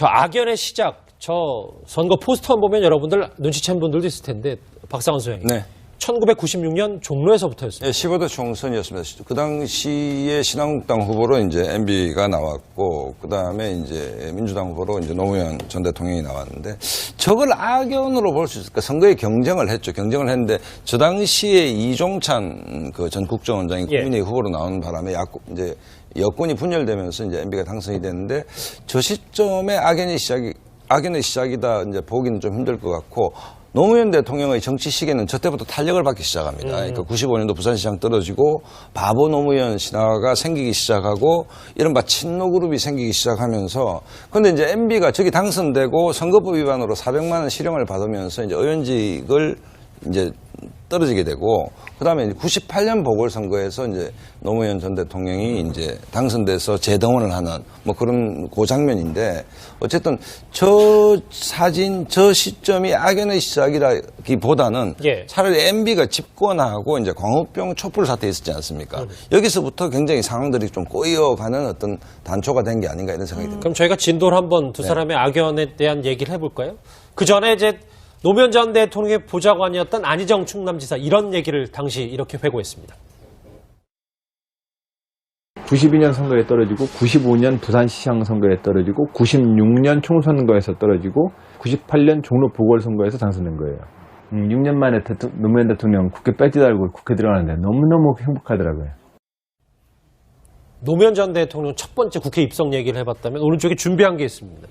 저 악연의 시작, 저 선거 포스터 보면 여러분들 눈치챈 분들도 있을 텐데 박상원 소장님. 네. 1996년 종로에서부터였습니다. 예, 15대 총선이었습니다. 그 당시에 신한국당 후보로 이제 MB가 나왔고, 그 다음에 이제 민주당 후보로 이제 노무현 전 대통령이 나왔는데, 저걸 악연으로 볼 수 있을까? 선거에 경쟁을 했죠. 경쟁을 했는데, 저 당시에 이종찬 그 전 국정원장이 예. 국민의 후보로 나오는 바람에 야권, 이제 여권이 분열되면서 이제 MB가 당선이 됐는데, 저 시점에 악연의 시작이, 악연의 시작이다 이제 보기는 좀 힘들 것 같고, 노무현 대통령의 정치 시계는 저 때부터 탄력을 받기 시작합니다. 그러니까 95년도 부산시장 떨어지고 바보 노무현 신화가 생기기 시작하고 이른바 친노 그룹이 생기기 시작하면서 근데 이제 MB가 저기 당선되고 선거법 위반으로 400만 원 실형을 받으면서 이제 의원직을 이제 떨어지게 되고 그다음에 98년 보궐선거에서 이제 노무현 전 대통령이 이제 당선돼서 재동원을 하는 뭐 그런 그 장면인데 어쨌든 저 사진 저 시점이 악연의 시작이라기보다는 예. 차라리 MB가 집권하고 이제 광우병 촛불 사태 있었지 않습니까? 여기서부터 굉장히 상황들이 좀 꼬여가는 어떤 단초가 된 게 아닌가 이런 생각이 듭니다. 그럼 저희가 진도를 한번 두 사람의 악연에 대한 얘기를 해볼까요? 그 전에 이제 노무현 전 대통령의 보좌관이었던 안희정 충남지사 이런 얘기를 당시 이렇게 회고했습니다. 92년 선거에 떨어지고 95년 부산시장 선거에 떨어지고 96년 총선거에서 떨어지고 98년 종로 보궐선거에서 당선된 거예요. 음, 6년 만에 대토- 노무현 대통령 국회 배지 달고 국회 들어가는데 너무너무 행복하더라고요. 노무현 전 대통령 첫 번째 국회 입성 얘기를 해봤다면 오른쪽에 준비한 게 있습니다.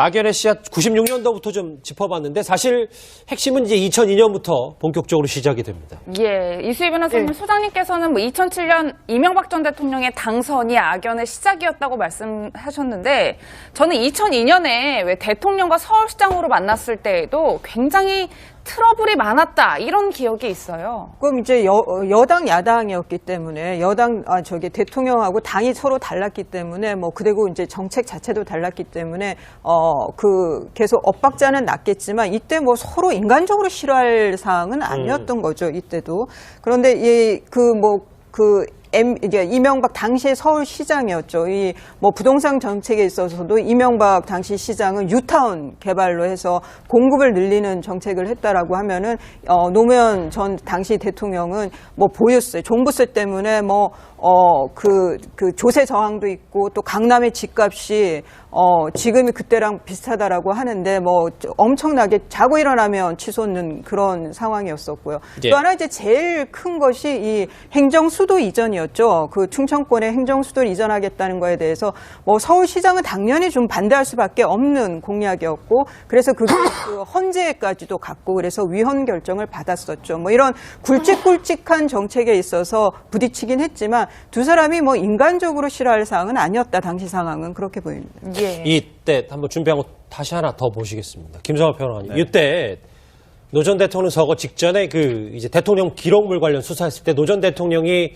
악연의 씨앗 96년도부터 좀 짚어봤는데 사실 핵심은 이제 2002년부터 본격적으로 시작이 됩니다. 예, 이수희 변호사님 소장님께서는 뭐 2007년 이명박 전 대통령의 당선이 악연의 시작이었다고 말씀하셨는데 저는 2002년에 왜 대통령과 서울시장으로 만났을 때에도 굉장히 트러블이 많았다. 이런 기억이 있어요. 그럼 이제 여, 여당 야당이었기 때문에 여당 아 저기 대통령하고 당이 서로 달랐기 때문에 뭐 그리고 이제 정책 자체도 달랐기 때문에 어 그 계속 엇박자는 났겠지만 이때 뭐 서로 인간적으로 싫어할 사항은 아니었던 거죠 이때도. 그런데 이그뭐그 M, 이제 이명박 당시의 서울시장이었죠. 이 뭐 부동산 정책에 있어서도 이명박 당시 시장은 유타운 개발로 해서 공급을 늘리는 정책을 했다라고 하면은 어, 노무현 전 당시 대통령은 뭐 보유세, 종부세 때문에 뭐 어, 그, 그 조세 저항도 있고 또 강남의 집값이 어, 지금이 그때랑 비슷하다라고 하는데 뭐 엄청나게 자고 일어나면 치솟는 그런 상황이었었고요. 예. 또 하나 이제 제일 큰 것이 이 행정 수도 이전이었 죠. 그 충청권에 행정 수도를 이전하겠다는 거에 대해서 뭐 서울시장은 당연히 좀 반대할 수밖에 없는 공약이었고 그래서 그게 그 헌재까지도 갔고 그래서 위헌 결정을 받았었죠. 뭐 이런 굵직굵직한 정책에 있어서 부딪히긴 했지만 두 사람이 뭐 인간적으로 싫어할 사항은 아니었다. 당시 상황은 그렇게 보입니다. 예. 이때 한번 준비한 거 다시 하나 더 보시겠습니다. 김성호 평론가님. 이때 노 전 대통령 서거 직전에 그 이제 대통령 기록물 관련 수사했을 때 노 전 대통령이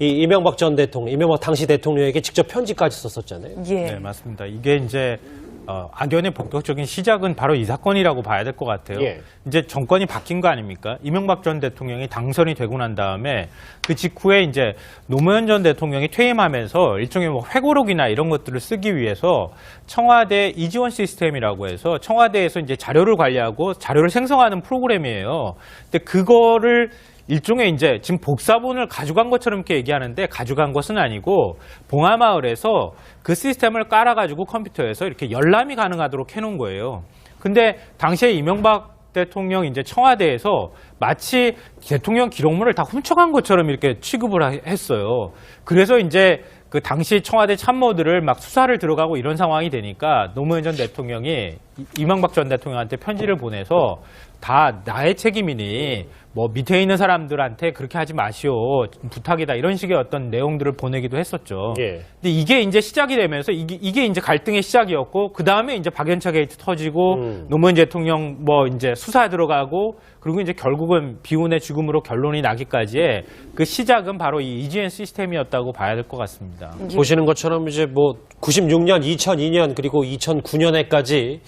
이 이명박 전 대통령, 이명박 당시 대통령에게 직접 편지까지 썼었잖아요. 예. 네, 맞습니다. 이게 이제 어, 악연의 본격적인 시작은 바로 이 사건이라고 봐야 될 것 같아요. 예. 이제 정권이 바뀐 거 아닙니까? 이명박 전 대통령이 당선이 되고 난 다음에 그 직후에 이제 노무현 전 대통령이 퇴임하면서 일종의 뭐 회고록이나 이런 것들을 쓰기 위해서 청와대 이지원 시스템이라고 해서 청와대에서 이제 자료를 관리하고 자료를 생성하는 프로그램이에요. 근데 그거를 일종의 이제 지금 복사본을 가져간 것처럼 이렇게 얘기하는데 가져간 것은 아니고 봉하마을에서 그 시스템을 깔아가지고 컴퓨터에서 이렇게 열람이 가능하도록 해놓은 거예요. 근데 당시에 이명박 대통령 이제 청와대에서 마치 대통령 기록물을 다 훔쳐간 것처럼 이렇게 취급을 하- 했어요. 그래서 이제 그 당시 청와대 참모들을 막 수사를 들어가고 이런 상황이 되니까 노무현 전 대통령이 이- 이명박 전 대통령한테 편지를 보내서 다 나의 책임이니 뭐 밑에 있는 사람들한테 그렇게 하지 마시오 부탁이다 이런 식의 어떤 내용들을 보내기도 했었죠. 예. 근데 이게 이제 시작이 되면서 이게, 이게 이제 갈등의 시작이었고 그 다음에 이제 박연차 게이트 터지고 음. 노무현 대통령 뭐 이제 수사 들어가고 그리고 이제 결국은 비운의 죽음으로 결론이 나기까지의 그 시작은 바로 이 EGN 시스템이었다고 봐야 될 것 같습니다. 보시는 것처럼 이제 뭐 96년, 2002년 그리고 2009년에까지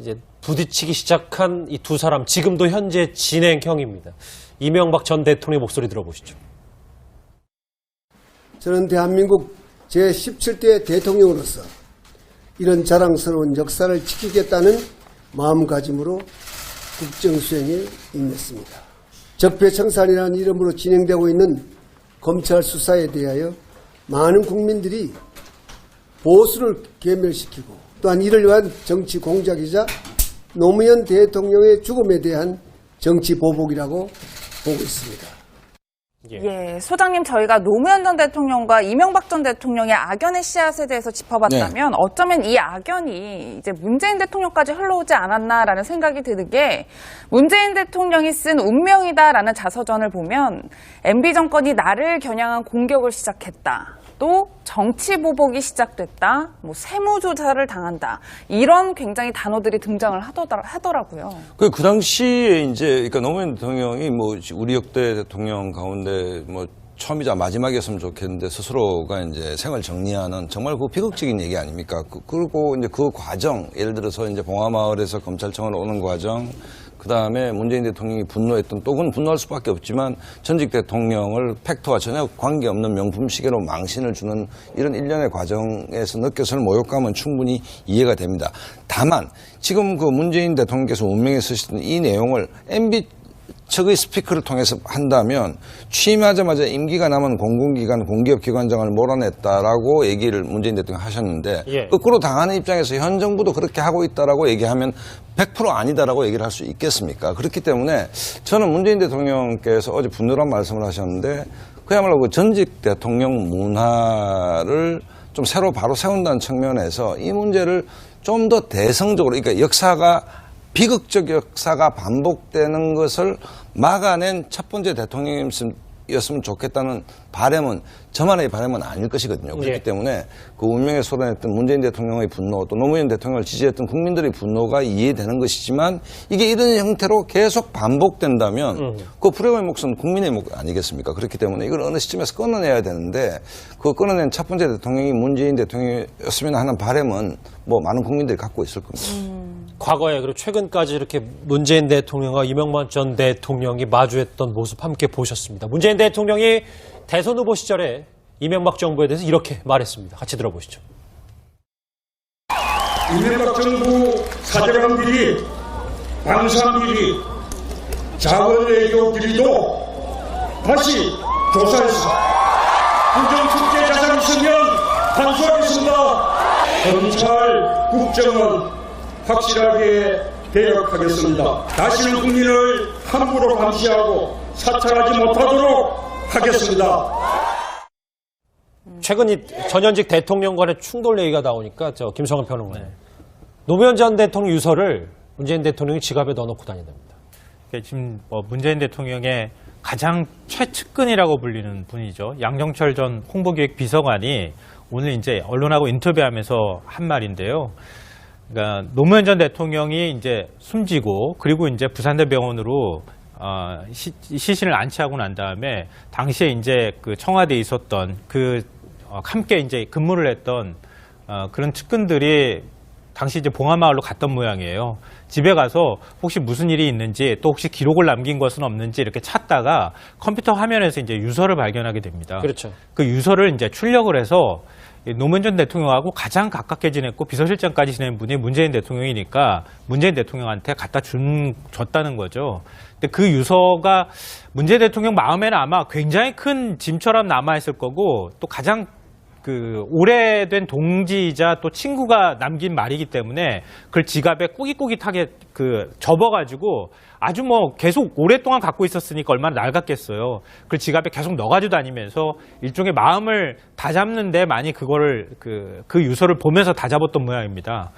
이제 부딪히기 시작한 이 두 사람 지금도 현재 진행형입니다. 이명박 전 대통령의 목소리 들어보시죠. 저는 대한민국 제17대 대통령으로서 이런 자랑스러운 역사를 지키겠다는 마음가짐으로 국정 수행에 임했습니다. 적폐청산이라는 이름으로 진행되고 있는 검찰 수사에 대하여 많은 국민들이 보수를 괴멸시키고 또한 이를 위한 정치 공작이자 노무현 대통령의 죽음에 대한 정치 보복이라고 보고 있습니다. 예, 소장님 저희가 노무현 전 대통령과 이명박 전 대통령의 악연의 씨앗에 대해서 짚어봤다면 어쩌면 이 악연이 이제 문재인 대통령까지 흘러오지 않았나라는 생각이 드는 게 문재인 대통령이 쓴 운명이다라는 자서전을 보면 MB 정권이 나를 겨냥한 공격을 시작했다. 또 정치 보복이 시작됐다. 뭐 세무 조사를 당한다. 이런 굉장히 단어들이 등장을 하더라, 하더라고요. 그, 그 당시에 이제, 그러니까 노무현 대통령이 뭐 우리 역대 대통령 가운데 뭐 처음이자 마지막이었으면 좋겠는데 스스로가 이제 생을 정리하는 정말 그 비극적인 얘기 아닙니까? 그, 그리고 이제 그 과정, 예를 들어서 이제 봉화마을에서 검찰청으로 오는 과정, 그 다음에 문재인 대통령이 분노했던 또 그건 분노할 수밖에 없지만 전직 대통령을 팩트와 전혀 관계없는 명품 시계로 망신을 주는 이런 일련의 과정에서 느껴서는 모욕감은 충분히 이해가 됩니다. 다만 지금 그 문재인 대통령께서 운명에 쓰시던 이 내용을 MB 측의 스피커를 통해서 한다면 취임하자마자 임기가 남은 공공기관, 공기업기관장을 몰아냈다라고 얘기를 문재인 대통령이 하셨는데 예. 거꾸로 당하는 입장에서 현 정부도 그렇게 하고 있다라고 얘기하면 100% 아니다라고 얘기를 할 수 있겠습니까? 그렇기 때문에 저는 문재인 대통령께서 어제 분노란 말씀을 하셨는데 그야말로 그 전직 대통령 문화를 좀 새로 바로 세운다는 측면에서 이 문제를 좀 더 대성적으로 그러니까 역사가 비극적 역사가 반복되는 것을 막아낸 첫 번째 대통령이었으면 좋겠다는 바람은 저만의 바람은 아닐 것이거든요. 그렇기 예. 때문에 그 운명에 소란했던 문재인 대통령의 분노 또 노무현 대통령을 지지했던 국민들의 분노가 이해되는 것이지만 이게 이런 형태로 계속 반복된다면 그 불행의 몫은 국민의 몫 아니겠습니까? 그렇기 때문에 이걸 어느 시점에서 끊어내야 되는데 그 끊어낸 첫 번째 대통령이 문재인 대통령이었으면 하는 바람은 뭐 많은 국민들이 갖고 있을 겁니다. 과거에 그리고 최근까지 이렇게 문재인 대통령과 이명박 전 대통령이 마주했던 모습 함께 보셨습니다. 문재인 대통령이 대선 후보 시절에 이명박 정부에 대해서 이렇게 말했습니다. 같이 들어보시죠. 이명박 정부 사절한 비리, 방산 비리, 자원 외교 비리도 다시 조사해서 부정축제 자산 있으면 단수하겠습니다. 검찰, 국정은 확실하게 개혁하겠습니다. 다시는 국민을 함부로 감시하고 사찰하지 못하도록 하겠습니다. 최근 이 전현직 대통령 간의 충돌 얘기가 나오니까 저 김성환 평론가님. 노무현 전 대통령 유서를 문재인 대통령이 지갑에 넣어놓고 다닌답니다. 지금 뭐 문재인 대통령의 가장 최측근이라고 불리는 분이죠. 양정철 전 홍보기획 비서관이 오늘 이제 언론하고 인터뷰하면서 한 말인데요. 그러니까 노무현 전 대통령이 이제 숨지고 그리고 이제 부산대병원으로 어, 시, 시신을 안치하고 난 다음에 당시에 이제 그 청와대에 있었던 그 어, 함께 이제 근무를 했던 어, 그런 측근들이 당시 이제 봉화마을로 갔던 모양이에요. 집에 가서 혹시 무슨 일이 있는지 또 혹시 기록을 남긴 것은 없는지 이렇게 찾다가 컴퓨터 화면에서 이제 유서를 발견하게 됩니다. 그렇죠. 그 유서를 이제 출력을 해서 이 노무현 전 대통령하고 가장 가깝게 지냈고 비서실장까지 지낸 분이 문재인 대통령이니까 문재인 대통령한테 갖다 준, 줬다는 거죠. 근데 그 유서가 문재인 대통령 마음에는 아마 굉장히 큰 짐처럼 남아 있을 거고 또 가장 그 오래된 동지이자 또 친구가 남긴 말이기 때문에 그걸 지갑에 꾸깃꾸깃하게 그 접어가지고 아주 뭐 계속 오랫동안 갖고 있었으니까 얼마나 낡았겠어요. 그걸 지갑에 계속 넣어가지고 다니면서 일종의 마음을 다 잡는데 많이 그거를 그, 그 유서를 보면서 다 잡았던 모양입니다.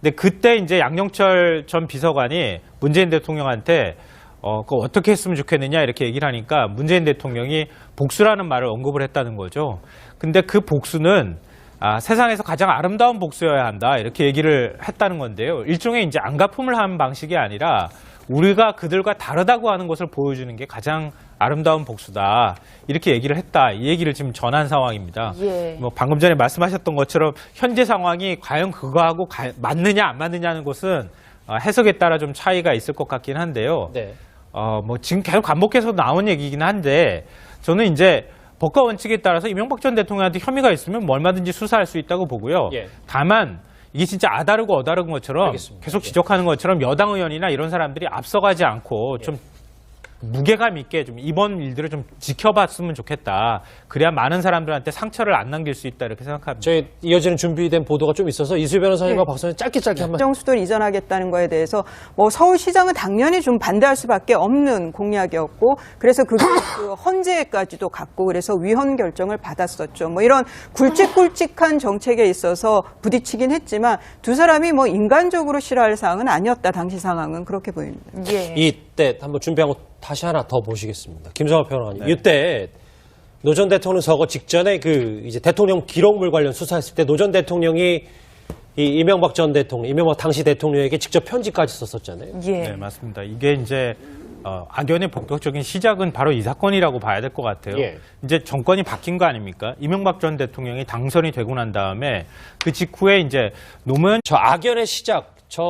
근데 그때 이제 양영철 전 비서관이 문재인 대통령한테 어, 그거 어떻게 했으면 좋겠느냐 이렇게 얘기를 하니까 문재인 대통령이 복수라는 말을 언급을 했다는 거죠. 근데 그 복수는 아, 세상에서 가장 아름다운 복수여야 한다 이렇게 얘기를 했다는 건데요. 일종의 이제 안가품을 하는 방식이 아니라 우리가 그들과 다르다고 하는 것을 보여주는 게 가장 아름다운 복수다 이렇게 얘기를 했다 이 얘기를 지금 전한 상황입니다. 예. 뭐 방금 전에 말씀하셨던 것처럼 현재 상황이 과연 그거하고 가- 맞느냐 안 맞느냐는 것은 어, 해석에 따라 좀 차이가 있을 것 같긴 한데요. 네. 어, 뭐 지금 계속 반복해서 나온 얘기긴 한데 저는 이제 법과 원칙에 따라서 이명박 전 대통령한테 혐의가 있으면 뭐 얼마든지 수사할 수 있다고 보고요. 예. 다만 이게 진짜 아다르고 어다른 것처럼 알겠습니다. 계속 지적하는 것처럼 여당 의원이나 이런 사람들이 앞서가지 않고 좀 무게감 있게 좀 이번 일들을 좀 지켜봤으면 좋겠다. 그래야 많은 사람들한테 상처를 안 남길 수 있다 이렇게 생각합니다. 저희 이어지는 준비된 보도가 좀 있어서 이수 변호사님과 네. 박사님 짧게 짧게 한번 정수도를 이전하겠다는 거에 대해서 뭐 서울시장은 당연히 좀 반대할 수밖에 없는 공약이었고 그래서 그게 그 헌재까지도 갔고 그래서 위헌 결정을 받았었죠. 뭐 이런 굵직굵직한 정책에 있어서 부딪히긴 했지만 두 사람이 뭐 인간적으로 싫어할 사항은 아니었다. 당시 상황은 그렇게 보입니다. 예. 이 때 한번 준비한 거 다시 하나 더 보시겠습니다. 김성화 평론가님. 이때 노 전 대통령 서거 직전에 그 이제 대통령 기록물 관련 수사했을 때 노 전 대통령이 이 이명박 전 대통령, 이명박 당시 대통령에게 직접 편지까지 썼었잖아요. 예. 네, 맞습니다. 이게 이제 어, 악연의 본격적인 시작은 바로 이 사건이라고 봐야 될 것 같아요. 예. 이제 정권이 바뀐 거 아닙니까? 이명박 전 대통령이 당선이 되고 난 다음에 그 직후에 이제 노무현 저 악연의 시작, 저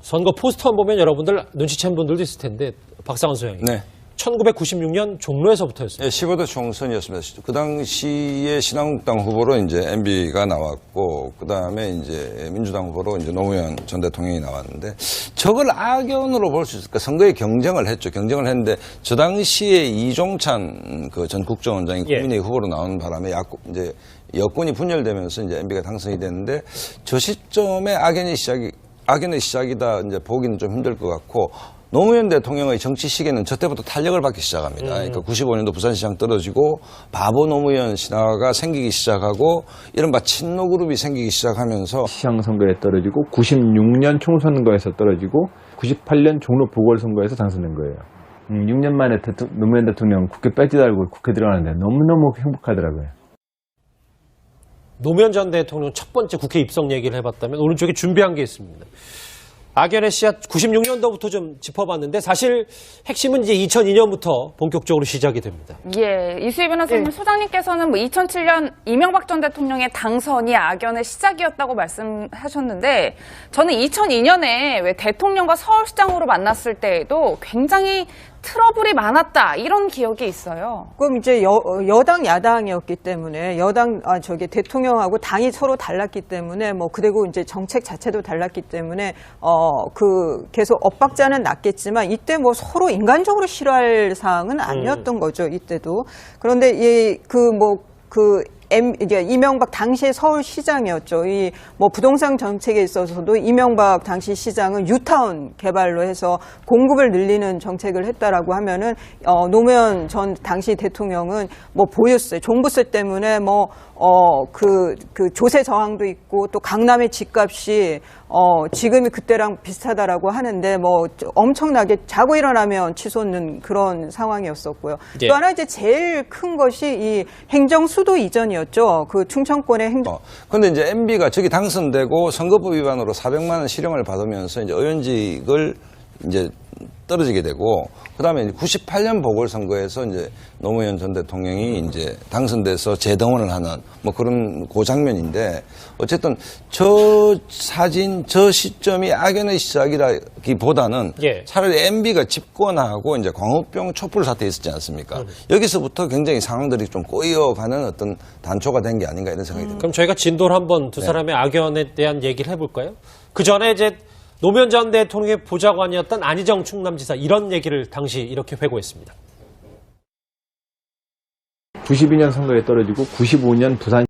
선거 포스터 보면 여러분들 눈치챈 분들도 있을 텐데 박상원 소장님. 네. 1996년 종로에서부터였어요. 예, 15대 총선이었습니다. 그 당시에 신한국당 후보로 이제 MB가 나왔고, 그 다음에 이제 민주당 후보로 이제 노무현 전 대통령이 나왔는데, 저걸 악연으로 볼 수 있을까? 선거에 경쟁을 했죠. 경쟁을 했는데, 저 당시에 이종찬 그 전 국정원장이 예. 국민의 후보로 나오는 바람에 야권, 이제 여권이 분열되면서 이제 MB가 당선이 됐는데, 저 시점에 악연의 시작이, 악연의 시작이다 이제 보기는 좀 힘들 것 같고, 노무현 대통령의 정치 시기는 저 때부터 탄력을 받기 시작합니다. 그러니까 95년도 부산시장 떨어지고 바보 노무현 신화가 생기기 시작하고 이른바 친노 그룹이 생기기 시작하면서 시장 선거에 떨어지고 96년 총선거에서 떨어지고 98년 종로 보궐선거에서 당선된 거예요. 음, 6년 만에 대통- 노무현 대통령 국회 빼지 달고 국회 들어가는데 너무너무 행복하더라고요. 노무현 전 대통령 첫 번째 국회 입성 얘기를 해봤다면 오른쪽에 준비한 게 있습니다. 악연의 씨앗 96년도부터 좀 짚어봤는데 사실 핵심은 이제 2002년부터 본격적으로 시작이 됩니다. 예, 이수희 변호사님 소장님께서는 뭐 2007년 이명박 전 대통령의 당선이 악연의 시작이었다고 말씀하셨는데 저는 2002년에 왜 대통령과 서울시장으로 만났을 때에도 굉장히 트러블이 많았다. 이런 기억이 있어요. 그럼 이제 여, 여당 야당이었기 때문에 여당 아 저기 대통령하고 당이 서로 달랐기 때문에 뭐 그리고 이제 정책 자체도 달랐기 때문에 어 그 계속 엇박자는 났겠지만 이때 뭐 서로 인간적으로 싫어할 사항은 아니었던 거죠 이때도. 그런데 이그뭐그 M, 이제 이명박 당시의 서울시장이었죠. 이 뭐 부동산 정책에 있어서도 이명박 당시 시장은 유타운 개발로 해서 공급을 늘리는 정책을 했다라고 하면은 어, 노무현 전 당시 대통령은 뭐 보였어요. 종부세 때문에 뭐 어, 그, 그 조세 저항도 있고 또 강남의 집값이 어, 지금이 그때랑 비슷하다라고 하는데 뭐 엄청나게 자고 일어나면 치솟는 그런 상황이었었고요. 예. 또 하나 이제 제일 큰 것이 이 행정 수도 이전이었죠. 그 충청권의 행정 어, 근데 이제 MB가 저기 당선되고 선거법 위반으로 400만 원 실형을 받으면서 이제 의원직을 이제 떨어지게 되고 그다음에 98년 보궐선거에서 이제 노무현 전 대통령이 이제 당선돼서 재동원을 하는 뭐 그런 그 장면인데 어쨌든 저 사진 저 시점이 악연의 시작이라기보다는 예. 차라리 MB가 집권하고 이제 광우병 촛불 사태 있었지 않습니까? 여기서부터 굉장히 상황들이 좀 꼬여가는 어떤 단초가 된 게 아닌가 이런 생각이 듭니다. 그럼 저희가 진도를 한번 두 사람의 악연에 대한 얘기를 해볼까요? 그 전에 이제 노무현 전 대통령의 보좌관이었던 안희정 충남지사 이런 얘기를 당시 이렇게 회고했습니다. 92년 선거에 떨어지고 95년 부산